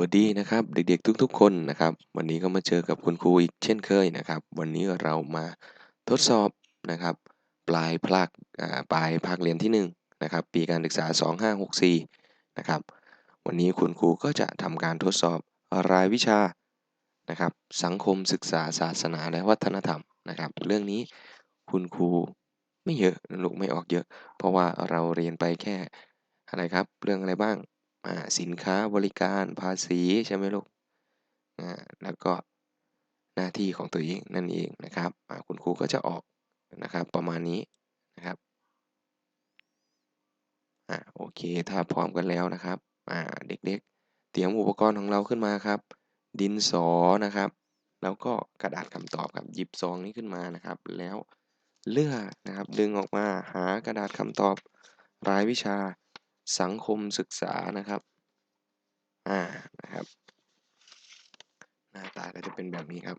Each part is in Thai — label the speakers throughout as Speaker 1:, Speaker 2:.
Speaker 1: วัสดีนะครับเด็กๆทุกๆ คนนะครับ วันนี้ก็มาเจอกับคุณครูอีกเช่นเคยนะครับ วันนี้เรามาทดสอบนะครับ ปลายภาคปลายภาคเรียนที่1นะครับปีการศึกษา 2564นะครับวันนี้คุณครูก็จะทำการทดสอบรายวิชานะครับ สังคมศึกษาศาสนาและวัฒนธรรมนะครับ เรื่องนี้คุณครูไม่เยอะลูกไม่ออกเยอะ เพราะว่าเราเรียนไปแค่อะไรครับ เรื่องอะไรบ้าง สินค้าบริการภาษีใช่ไหมลูกแล้วก็หน้าที่ของตัวเองนั่นเองนะครับคุณครูก็จะออกนะครับประมาณนี้นะครับอ่าโอเคถ้าพร้อมกันแล้วนะครับอ่าเด็กๆ เตรียมอุปกรณ์ของเราขึ้นมาครับ ดินสอนะครับ แล้วก็กระดาษคำตอบครับหยิบซองนี้ขึ้นมานะครับ แล้วเลือกนะครับดึงออกมาหากระดาษคำตอบรายวิชา สังคมศึกษานะครับ อ่า นะครับ หน้าตาก็จะเป็นแบบนี้ครับ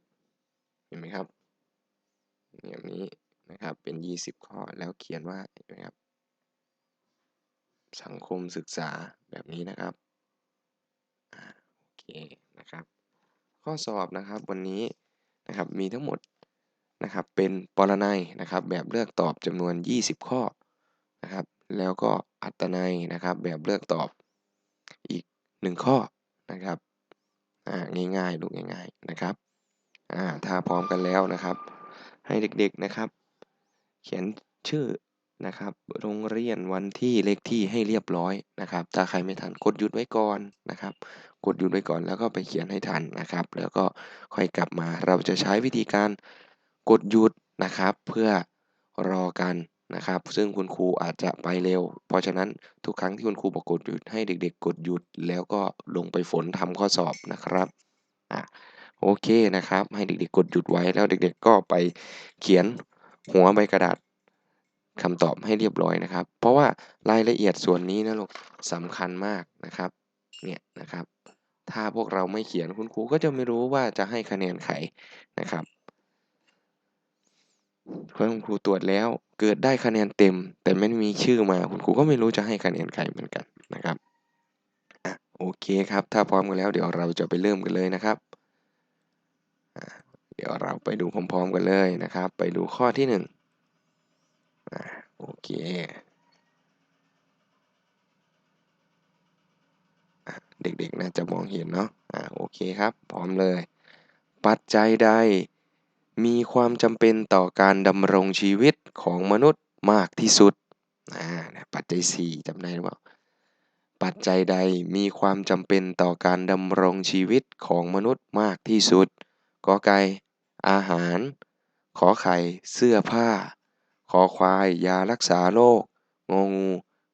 Speaker 1: เห็นไหมครับแบบนี้นะครับ เป็น 20 ข้อ แล้วเขียนว่าเห็นไหมครับ สังคมศึกษาแบบนี้นะครับ อ่า โอเค นะครับ ข้อสอบนะครับวันนี้นะครับ มีทั้งหมดนะครับ เป็นปรนัยนะครับ แบบเลือกตอบจำนวน 20 ข้อนะครับ แล้วก็ ตนัยนะครับ แบบเลือกตอบอีก 1 ข้อนะครับง่ายๆดูง่ายๆนะครับถ้าพร้อมกันแล้วนะครับ ให้เด็กๆนะครับ เขียนชื่อนะครับ โรงเรียนวันที่เลขที่ให้เรียบร้อยนะครับ ถ้าใครไม่ทันกดหยุดไว้ก่อนนะครับ กดหยุดไว้ก่อนแล้วก็ไปเขียนให้ทันนะครับ แล้วก็ค่อยกลับมาเราจะใช้วิธีการกดหยุดนะครับ เพื่อรอกัน นะครับ ซึ่งคุณครูอาจจะไปเร็ว เพราะฉะนั้นทุกครั้งที่คุณครูบอกกดหยุดให้เด็ก ๆ กดหยุดแล้วก็ลงไปฝนทำข้อสอบนะครับอะโอเคนะครับ ให้เด็กๆกดหยุดไว้แล้วเด็ก ๆ ก็ไปเขียนหัวใบกระดาษคำตอบให้เรียบร้อยนะครับ เพราะว่ารายละเอียดส่วนนี้นะลูกสำคัญมากนะครับเนี่ยนะครับ ถ้าพวกเราไม่เขียนคุณครูก็จะไม่รู้ว่าจะให้คะแนนใครนะครับ คุณครูตรวจแล้วเกิดได้คะแนนเต็ม แต่ไม่มีชื่อมาคุณครูก็ไม่รู้จะให้คะแนนใครเหมือนกันนะครับอะโอเคครับ ถ้าพร้อมกันแล้วเดี๋ยวเราจะไปเริ่มกันเลยนะครับเดี๋ยวเราไปดูพร้อมๆกันเลยนะครับ ไปดูข้อที่1นึ่งโอเคเด็กๆน่าจะมองเห็นเนาะอ่าโอเคครับ พร้อมเลย ปัจจัยใด มีความจำเป็นต่อการดำรงชีวิตของมนุษย์มากที่สุดอ่าปัจจัย4จำได้หรือเปล่าปัจจัยใดมีความจำเป็นต่อการดำรงชีวิตของมนุษย์มากที่สุดกอไก่อาหาร ขอไข่ เสื้อผ้า ขอควาย ยารักษาโรคงองู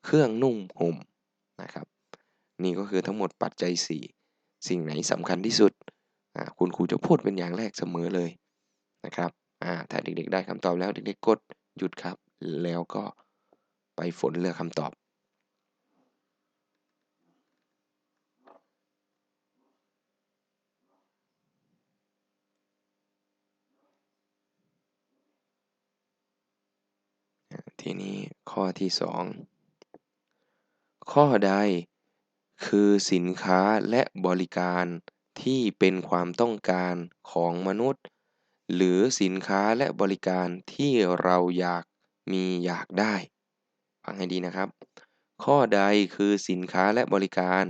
Speaker 1: เครื่องนุ่งห่มนะครับ นี่ก็คือทั้งหมดปัจจัย 4 สิ่งไหนสำคัญที่สุด คุณครูจะพูดเป็นอย่างแรกเสมอเลย นะครับอ่าถ้าเด็กๆได้คำตอบแล้วเด็กๆกดหยุดครับ แล้วก็ไปฝนเลือกคำตอบทีนี้ข้อที่ 2 ข้อใดคือสินค้าและบริการที่เป็นความต้องการของมนุษย์ หรือสินค้าและบริการที่เราอยากมีอยากได้ฟังให้ดีนะครับ ข้อใดคือสินค้าและบริการ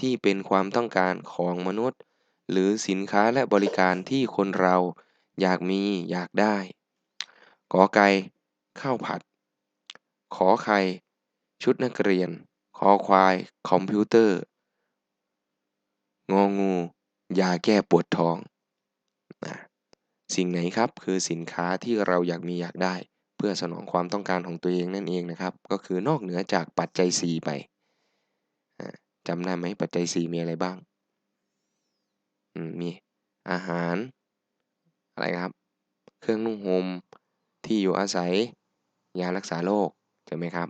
Speaker 1: ที่เป็นความต้องการของมนุษย์ หรือสินค้าและบริการที่คนเราอยากมีอยากได้กอไก่ข้าวผัด ขอไข่ชุดนักเรียน คอควาย คอมพิวเตอร์ งองู ยาแก้ปวดท้องนะ สิ่งไหนครับคือสินค้าที่เราอยากมีอยากได้ เพื่อสนองความต้องการของตัวเองนั่นเองนะครับ ก็คือนอกเหนือจากปัจจัย 4 ไปจำได้ไหมปัจจัย 4 มีอะไรบ้างมีอาหาร อะไรครับ เครื่องนุ่งห่มที่อยู่อาศัย ยารักษาโรคใช่ไหมครับ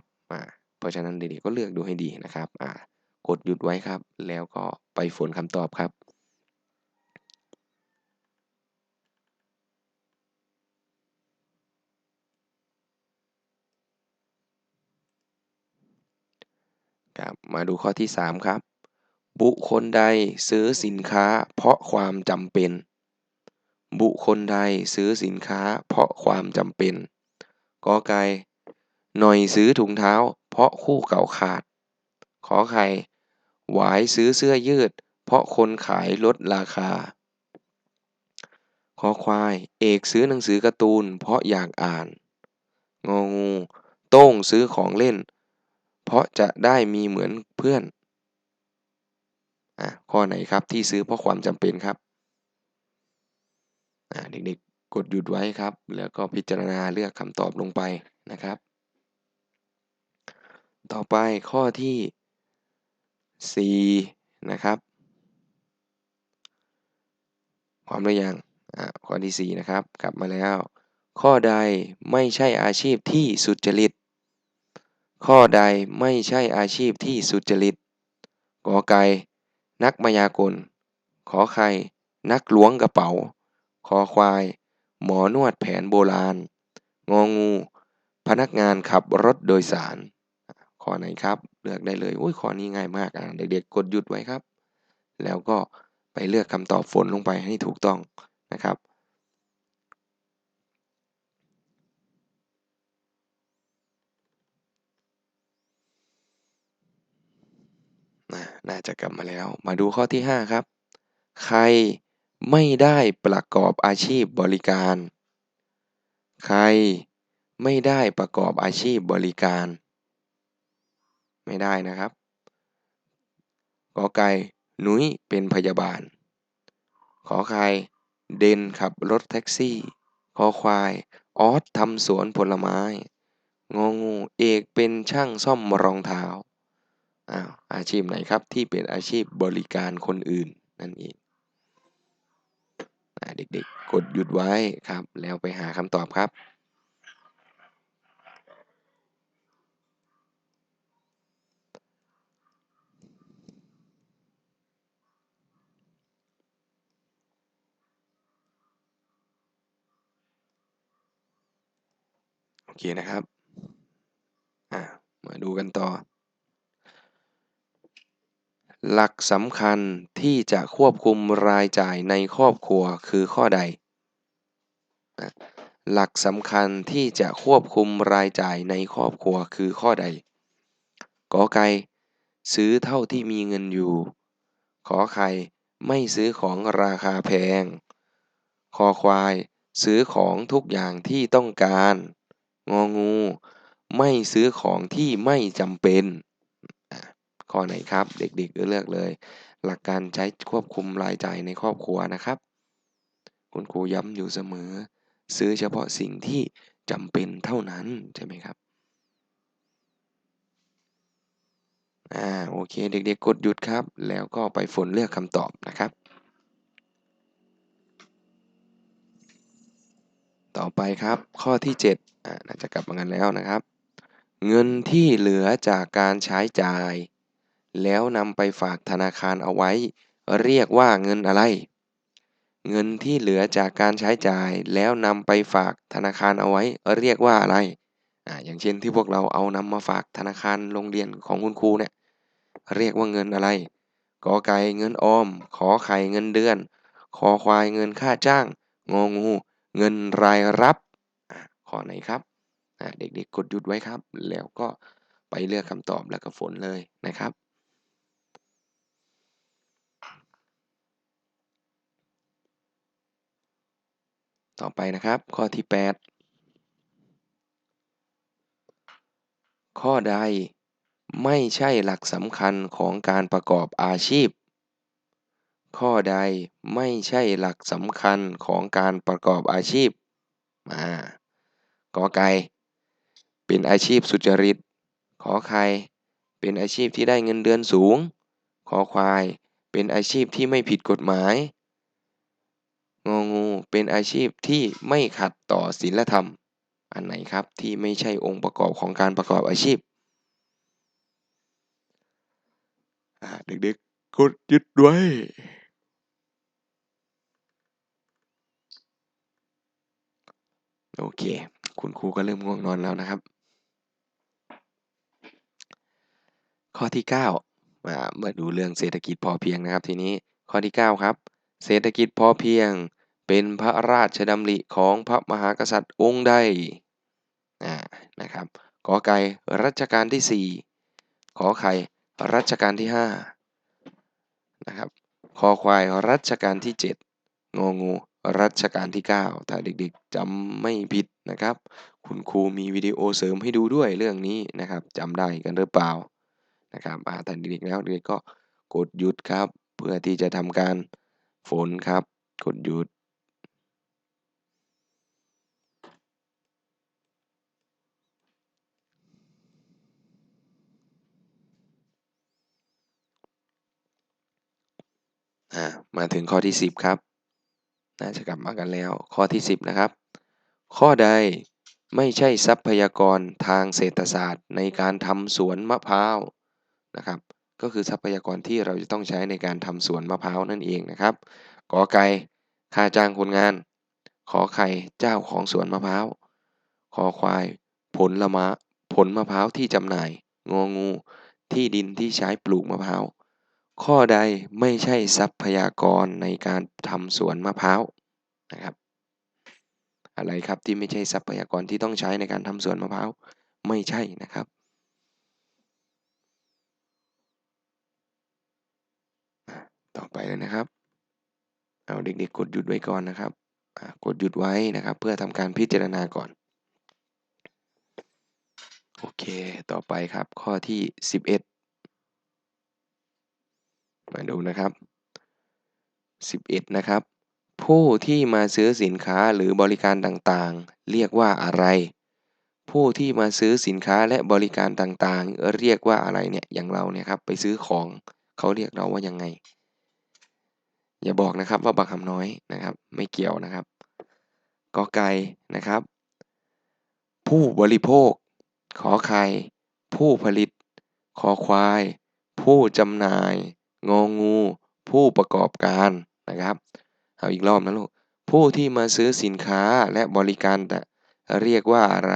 Speaker 1: เพราะฉะนั้นเด็กๆก็เลือกดูให้ดีนะครับกดหยุดไว้ครับ แล้วก็ไปฝนคำตอบครับ ครับมาดูข้อที่ 3 ครับ บุคคลใดซื้อสินค้า เพราะความจำเป็น บุคคลใดซื้อสินค้า เพราะความจำเป็นกอไก่หน่อยซื้อถุงเท้า เพราะคู่เก่าขาด ขอไข่หวายซื้อเสื้อยืด เพราะคนขายลดราคาขอควาย เอกซื้อหนังสือการ์ตูน เพราะอยากอ่าน งองู โต้งซื้อของเล่น เพราะจะได้มีเหมือนเพื่อนอะข้อไหนครับที่ซื้อเพราะความจำเป็นครับอะเด็กๆกดหยุดไว้ครับ แล้วก็พิจารณาเลือกคำตอบลงไปนะครับ ต่อไปข้อที่ 4 นะครับพร้อมหรือยังอะข้อที่ 4 นะครับ กลับมาแล้ว ข้อใดไม่ใช่อาชีพที่สุจริต ข้อใดไม่ใช่อาชีพที่สุจริตกอไก่นักมายากล ขอไข่ นักล้วงกระเป๋า คอควาย หมอนวดแผนโบราณ งองู พนักงานขับรถโดยสาร ข้อไหนครับ เลือกได้เลยอุ้ยข้อนี้ง่ายมากอะเด็กๆกดหยุดไว้ครับ แล้วก็ไปเลือกคำตอบฝนลงไปให้ถูกต้องนะครับ น่าจะกลับมาแล้ว มาดูข้อที่ 5 ครับ ใครไม่ได้ประกอบอาชีพบริการ ใครไม่ได้ประกอบอาชีพบริการ ไม่ได้นะครับกอไก่หนุ้ยเป็นพยาบาล ขอไข่เดนขับรถแท็กซี่คอควาย ออสทำสวนผลไม้ งองูเอกเป็นช่างซ่อมรองเท้า อ้าวอาชีพไหนครับที่เป็นอาชีพบริการคนอื่นนั่นเองเด็กๆ กดหยุดไว้ครับ แล้วไปหาคำตอบครับโอเคนะครับ อ่า มาดูกันต่อ หลักสำคัญที่จะควบคุมรายจ่ายในครอบครัวคือข้อใด หลักสำคัญที่จะควบคุมรายจ่ายในครอบครัวคือข้อใดกอไก่ซื้อเท่าที่มีเงินอยู่ ขอไข่ไม่ซื้อของราคาแพง คอควาย ซื้อของทุกอย่างที่ต้องการ งองู ไม่ซื้อของที่ไม่จำเป็น ข้อไหนครับ เด็กๆเลือกเลย หลักการใช้ควบคุมรายจ่ายในครอบครัวนะครับ คุณครูย้ำอยู่เสมอ ซื้อเฉพาะสิ่งที่จำเป็นเท่านั้นใช่ไหมครับอ่าโอเคเด็กๆกดหยุดครับ แล้วก็ไปฝนเลือกคำตอบนะครับ ต่อไปครับข้อที่7อ่าน่าจะกลับมากันแล้วนะครับ เงินที่เหลือจากการใช้จ่าย แล้วนำไปฝากธนาคารเอาไว้ เรียกว่าเงินอะไร เงินที่เหลือจากการใช้จ่าย แล้วนำไปฝากธนาคารเอาไว้ เรียกว่าอะไรอ่าอย่างเช่นที่พวกเราเอานำมาฝากธนาคารโรงเรียนของคุณครูเนี่ยเรียกว่าเงินอะไรกอไก่เงินออม ขอไข่เงินเดือน คอควายเงินค่าจ้าง งองู เงินรายรับข้อไหนครับเด็กๆกดหยุดไว้ครับ แล้วก็ไปเลือกคำตอบแล้วก็ฝนเลยนะครับ ต่อไปนะครับ ข้อที่ 8 ข้อใดไม่ใช่หลักสำคัญของการประกอบอาชีพ ข้อใดไม่ใช่หลักสำคัญของการประกอบอาชีพมากอไก่เป็นอาชีพสุจริต ขอไข่เป็นอาชีพที่ได้เงินเดือนสูง ขอควาย เป็นอาชีพที่ไม่ผิดกฎหมาย งองูเป็นอาชีพที่ไม่ขัดต่อศีลธรรม อันไหนครับที่ไม่ใช่องค์ประกอบของการประกอบอาชีพเด็กๆกดยึดไว้โอเค คุณครูก็เริ่มง่วงนอนแล้วนะครับ ข้อที่9มามาดูเรื่องเศรษฐกิจพอเพียงนะครับ ทีนี้ข้อที่ 9 ครับ เศรษฐกิจพอเพียง เป็นพระราชดำริของพระมหากษัตริย์องค์ใดนะครับกอไก่รัชกาลที่ 4 ขอไข่รัชกาลที่5นะครับคอควายรัชกาลที่ 7 งองูรัชกาลที่ 9 ถ้าเด็กๆจำไม่ผิดนะครับ คุณครูมีวิดีโอเสริมให้ดูด้วยเรื่องนี้นะครับจำได้กันหรือเปล่านะครับอาถ้าเด็กๆแล้วเด็กก็กดหยุดครับ เพื่อที่จะทำการ ฝนครับ กดหยุดอ่ามาถึงข้อที่ 10 ครับ น่าจะกลับมากันแล้ว ข้อที่ 10 นะครับ ข้อใดไม่ใช่ทรัพยากรทางเศรษฐศาสตร์ในการทำสวนมะพร้าวนะครับ ก็คือทรัพยากรที่เราจะต้องใช้ในการทำสวนมะพร้าวนั่นเองนะครับกอไก่ค่าจ้างคนงาน ขอไข่เจ้าของสวนมะพร้าวคอควาย ผลละมะผลมะพร้าวที่จำหน่าย งองู ที่ดินที่ใช้ปลูกมะพร้าวข้อใดไม่ใช่ทรัพยากรในการทำสวนมะพร้าวนะครับ อะไรครับที่ไม่ใช่ทรัพยากรที่ต้องใช้ในการทำสวนมะพร้าวไม่ใช่นะครับ ต่อไปเลยนะครับ เอาเด็กๆกดหยุดไว้ก่อนนะครับกดหยุดไว้นะครับ เพื่อทำการพิจารณาก่อน โอเค ต่อไปครับข้อที่ 11 มาดูนะครับ 11 นะครับ ผู้ที่มาซื้อสินค้าหรือบริการต่างๆ เรียกว่าอะไร ผู้ที่มาซื้อสินค้าและบริการต่างๆ เรียกว่าอะไรเนี่ยอย่างเราเนี่ยครับไปซื้อของเขาเรียกเราว่ายังไง อย่าบอกนะครับว่าบักคำน้อยนะครับ ไม่เกี่ยวนะครับกอไก่นะครับ ผู้บริโภค ขอไข่ผู้ผลิต คอควาย ผู้จำหน่าย งองู ผู้ประกอบการนะครับ เอาอีกรอบนะลูก ผู้ที่มาซื้อสินค้าและบริการเรียกว่าอะไร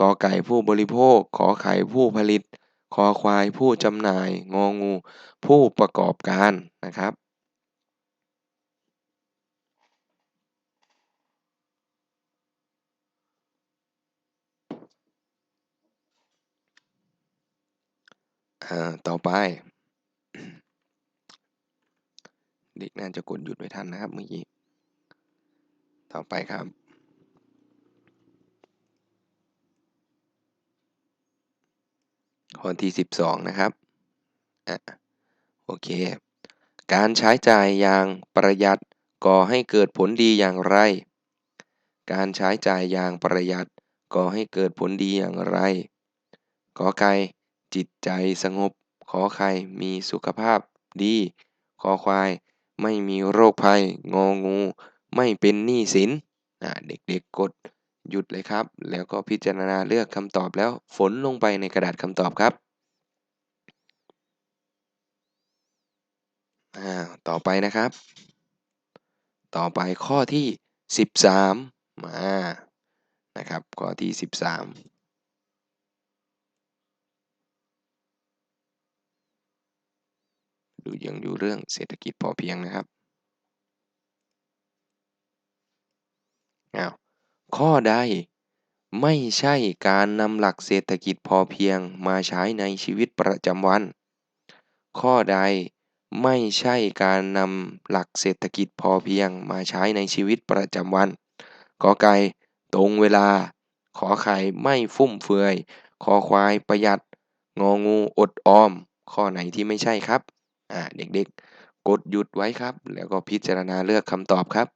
Speaker 1: กอไก่ผู้บริโภค ขอไข่ผู้ผลิต คอควายผู้จำหน่าย งองู ผู้ประกอบการนะครับ ต่อไป เด็กน่าจะกดหยุดไว้ทันนะครับเมื่อกี้ ต่อไปครับ ข้อที่12นะครับอะโอเค การใช้จ่ายอย่างประหยัดก่อให้เกิดผลดีอย่างไร การใช้จ่ายอย่างประหยัดก่อให้เกิดผลดีอย่างไรกอไก่ จิตใจสงบ ขอไข่มีสุขภาพดี คอควาย ไม่มีโรคภัย งองู ไม่เป็นหนี้สินเด็กๆกดหยุดเลยครับ แล้วก็พิจารณาเลือกคำตอบแล้วฝนลงไปในกระดาษคำตอบครับต่อไปนะครับ ต่อไปข้อที่ 13มานะครับ ข้อที่ 13 ดูยังอยู่เรื่องเศรษฐกิจพอเพียงนะครับอ้าวข้อใดไม่ใช่การนำหลักเศรษฐกิจพอเพียงมาใช้ในชีวิตประจำวัน ข้อใดไม่ใช่การนำหลักเศรษฐกิจพอเพียงมาใช้ในชีวิตประจำวันกอไก่ตรงเวลา ขอไข่ไม่ฟุ่มเฟือย คอควายประหยัด งองูอดออม ข้อไหนที่ไม่ใช่ครับ อ่าเด็กๆ กดหยุดไว้ครับ แล้วก็พิจารณาเลือกคำตอบครับ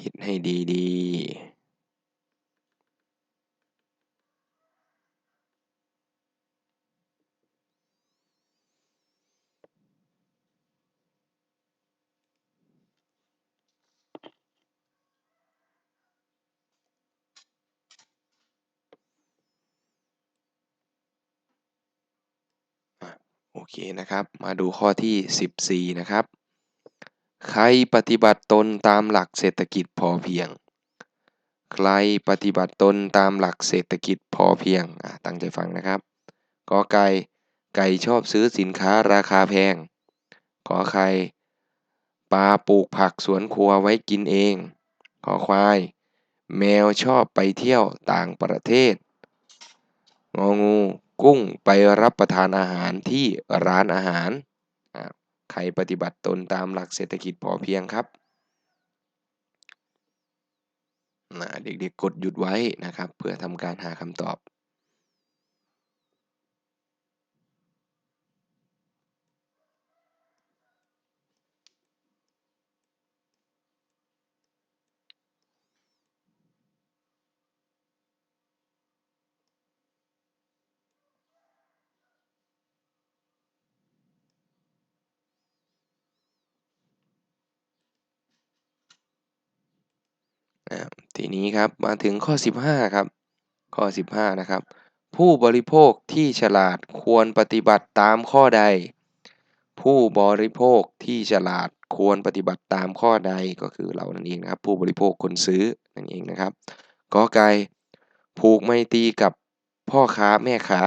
Speaker 1: คิดให้ดีๆ โอเคนะครับ มาดูข้อที่ 14 นะครับ ใครปฏิบัติตนตามหลักเศรษฐกิจพอเพียง ใครปฏิบัติตนตามหลักเศรษฐกิจพอเพียงตั้งใจฟังนะครับกอไก่ไก่ชอบซื้อสินค้าราคาแพงขอไข่ปลาปลูกผักสวนครัวไว้กินเอง ขอควาย แมวชอบไปเที่ยวต่างประเทศ งองู กุ้งไปรับประทานอาหารที่ร้านอาหาร ใครปฏิบัติตนตามหลักเศรษฐกิจพอเพียงครับเด็กๆกดหยุดไว้นะครับ เพื่อทำการหาคำตอบ ทีนี้ครับมาถึงข้อ 15 ครับ ข้อ 15 นะครับ ผู้บริโภคที่ฉลาดควรปฏิบัติตามข้อใด ผู้บริโภคที่ฉลาดควรปฏิบัติตามข้อใดก็คือเรานั่นเองนะครับ ผู้บริโภคคนซื้อนั่นเองนะครับกอไก่ผูกไม่ตีกับพ่อค้าแม่ค้า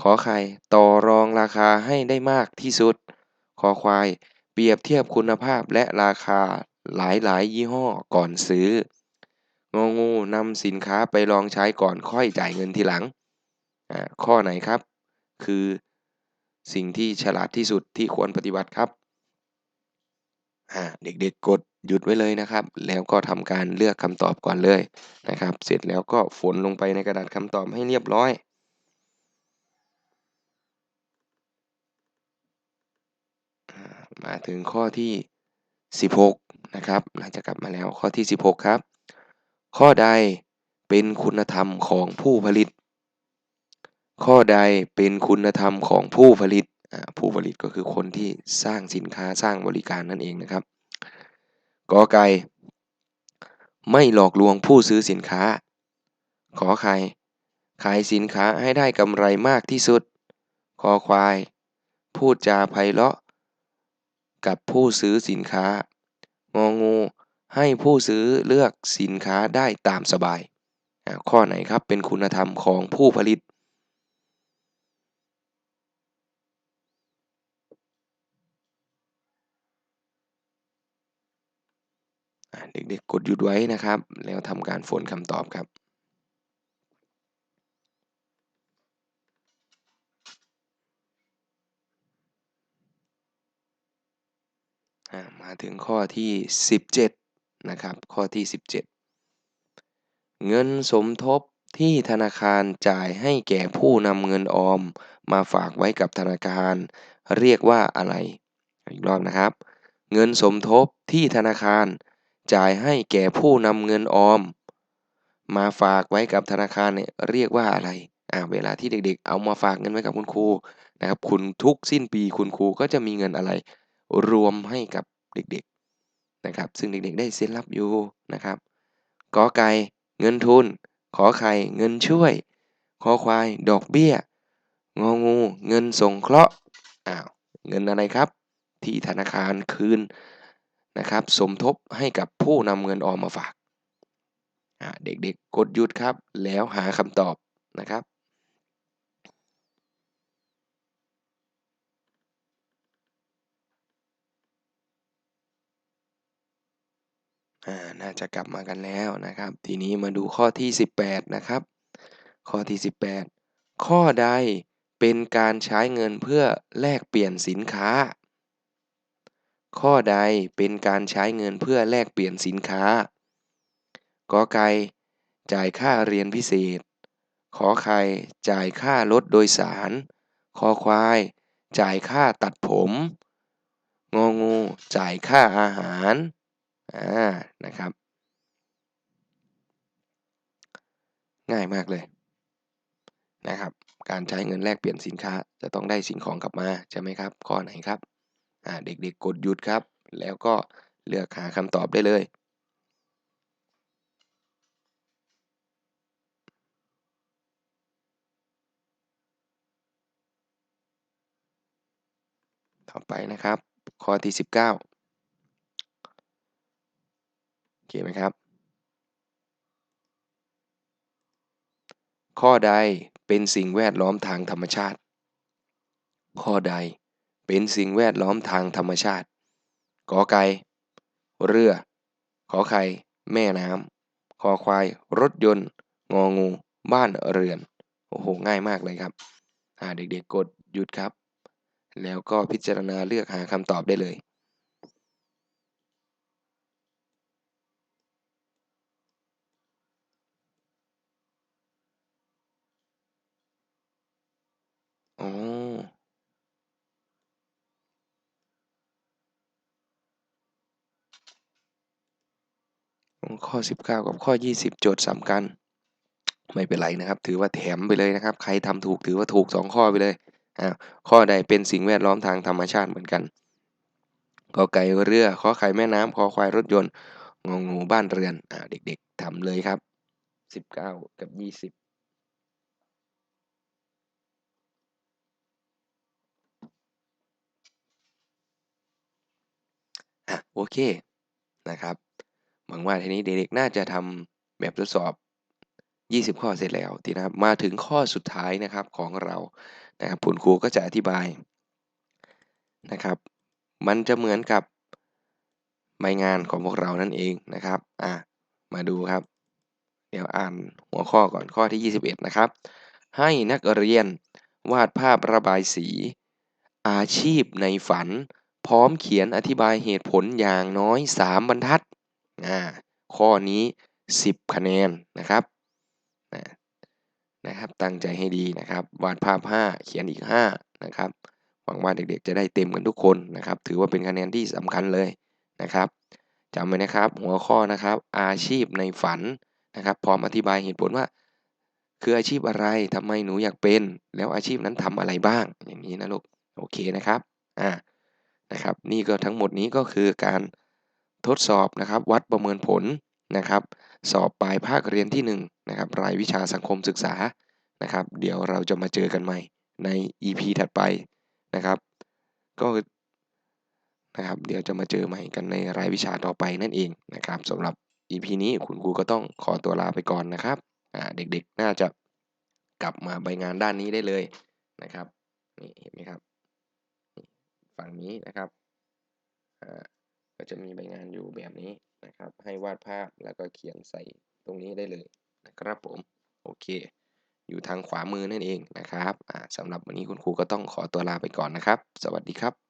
Speaker 1: ขอไข่ต่อรองราคาให้ได้มากที่สุด ขอควายเปรียบเทียบคุณภาพและราคา หลายๆ ยี่ห้อก่อนซื้ององูนำสินค้าไปลองใช้ก่อนค่อยจ่ายเงินทีหลัง ข้อไหนครับ คือสิ่งที่ฉลาดที่สุดที่ควรปฏิบัติครับ เด็กๆกดหยุดไว้เลยนะครับ แล้วก็ทำการเลือกคำตอบก่อนเลยนะครับ เสร็จแล้วก็ฝนลงไปในกระดาษคำตอบให้เรียบร้อยมาถึงข้อที่ 16นะครับหลังจากกลับมาแล้วข้อที่ 16 ครับ ข้อใดเป็นคุณธรรมของผู้ผลิต ข้อใดเป็นคุณธรรมของผู้ผลิตผู้ผลิตก็คือคนที่สร้างสินค้าสร้างบริการนั่นเองนะครับกอไก่ไม่หลอกลวงผู้ซื้อสินค้า ขอไข่ขายสินค้าให้ได้กำไรมากที่สุด คอควาย พูดจาไพเราะ กับผู้ซื้อสินค้า งองู ให้ผู้ซื้อเลือกสินค้าได้ตามสบาย ข้อไหนครับเป็นคุณธรรมของผู้ผลิต เด็กๆกดหยุดไว้นะครับ แล้วทำการฝนคำตอบครับ มาถึงข้อที่ 17 นะครับ ข้อที่ 17 เงินสมทบที่ธนาคารจ่ายให้แก่ผู้นำเงินออม มาฝากไว้กับธนาคาร เรียกว่าอะไร อีกรอบนะครับ เงินสมทบที่ธนาคารจ่ายให้แก่ผู้นำเงินออม มาฝากไว้กับธนาคารเนี่ยเรียกว่าอะไรอ่าเวลาที่เด็กๆ เอามาฝากเงินไว้กับคุณครูนะครับ คุณทุกสิ้นปีคุณครูก็จะมีเงินอะไร รวมให้กับเด็กๆนะครับ ซึ่งเด็กๆได้เซ็นรับอยู่นะครับกอไก่เงินทุน ขอไข่เงินช่วย ขอควายดอกเบี้ย งองู เงินส่งเคราะห์อ้าวเงินอะไรครับ ที่ธนาคารคืนนะครับ สมทบให้กับผู้นำเงินออมมาฝากเด็กๆกดหยุดครับ แล้วหาคำตอบนะครับ น่าจะกลับมากันแล้วนะครับ ทีนี้มาดูข้อที่ 18 นะครับ ข้อที่ 18 ข้อใดเป็นการใช้เงินเพื่อแลกเปลี่ยนสินค้า ข้อใดเป็นการใช้เงินเพื่อแลกเปลี่ยนสินค้ากอไก่จ่ายค่าเรียนพิเศษ ขอไข่จ่ายค่ารถโดยสาร คอควาย จ่ายค่าตัดผม งองู จ่ายค่าอาหาร อ่านะครับ ง่ายมากเลยนะครับ การใช้เงินแลกเปลี่ยนสินค้าจะต้องได้สิ่งของกลับมาใช่ไหมครับ ข้อไหนครับอ่าเด็กๆกดหยุดครับ แล้วก็เลือกหาคำตอบได้เลยต่อไปนะครับ ข้อที่ 19 โอเคไหมครับ ข้อใดเป็นสิ่งแวดล้อมทางธรรมชาติ ข้อใดเป็นสิ่งแวดล้อมทางธรรมชาติกอไก่เรือ ขอไข่แม่น้ำคอควาย รถยนต์ งองู บ้านเรือน โอ้โห ง่ายมากเลยครับ เด็กๆกดหยุดครับ แล้วก็พิจารณาเลือกหาคำตอบได้เลย อ๋อ ข้อ 19 กับข้อ 20 โจทย์ซ้ำกัน ไม่เป็นไรนะครับ ถือว่าแถมไปเลยนะครับ ใครทำถูกถือว่าถูก 2 ข้อไปเลยอ่าข้อใดเป็นสิ่งแวดล้อมทางธรรมชาติเหมือนกันกอไก่เรือขอไข่แม่น้ำคอควายรถยนต์งองูบ้านเรือนอ่าเด็กๆทำเลยครับ 19 กับ 20 อะโอเคนะครับหวังว่าทีนี้เด็กๆน่าจะทำแบบทดสอบ 20 ข้อเสร็จแล้วทีนะครับมาถึงข้อสุดท้ายนะครับของเรานะครับคุณครูก็จะอธิบายนะครับ มันจะเหมือนกับใบงานของพวกเรานั่นเองนะครับอะมาดูครับ เดี๋ยวอ่านหัวข้อก่อนข้อที่ 21 นะครับ ให้นักเรียนวาดภาพระบายสี อาชีพในฝัน พร้อมเขียนอธิบายเหตุผลอย่างน้อย 3 บรรทัดอ่าข้อนี้ 10 คะแนนนะครับนะครับ ตั้งใจให้ดีนะครับ วาดภาพ 5 เขียนอีก 5 นะครับ หวังว่าเด็กๆ จะได้เต็มกันทุกคนนะครับ ถือว่าเป็นคะแนนที่สำคัญเลยนะครับจำไว้นะครับหัวข้อนะครับ อาชีพในฝันนะครับ พร้อมอธิบายเหตุผลว่า คืออาชีพอะไรทำไมหนูอยากเป็น แล้วอาชีพนั้นทำอะไรบ้าง อย่างนี้นะลูกโอเคนะครับอ่า นะครับ นี่ก็ทั้งหมดนี้ก็คือการทดสอบนะครับ วัดประเมินผลนะครับ สอบปลายภาคเรียนที่1นะครับรายวิชาสังคมศึกษานะครับ เดี๋ยวเราจะมาเจอกันใหม่ใน EP ถัดไปนะครับ ก็นะครับเดี๋ยวจะมาเจอใหม่กันในรายวิชาต่อไปนั่นเองนะครับสำหรับ EP นี้คุณครูก็ต้องขอตัวลาไปก่อนนะครับเด็กๆน่าจะกลับมาใบงานด้านนี้ได้เลยนะครับนี่เห็นไหมครับ ฝั่งนี้นะครับอ่าก็จะมีใบงานอยู่แบบนี้นะครับ ให้วาดภาพแล้วก็เขียนใส่ตรงนี้ได้เลยนะครับผม โอเค อยู่ทางขวามือนั่นเองนะครับอ่าสำหรับวันนี้คุณครูก็ต้องขอตัวลาไปก่อนนะครับ สวัสดีครับ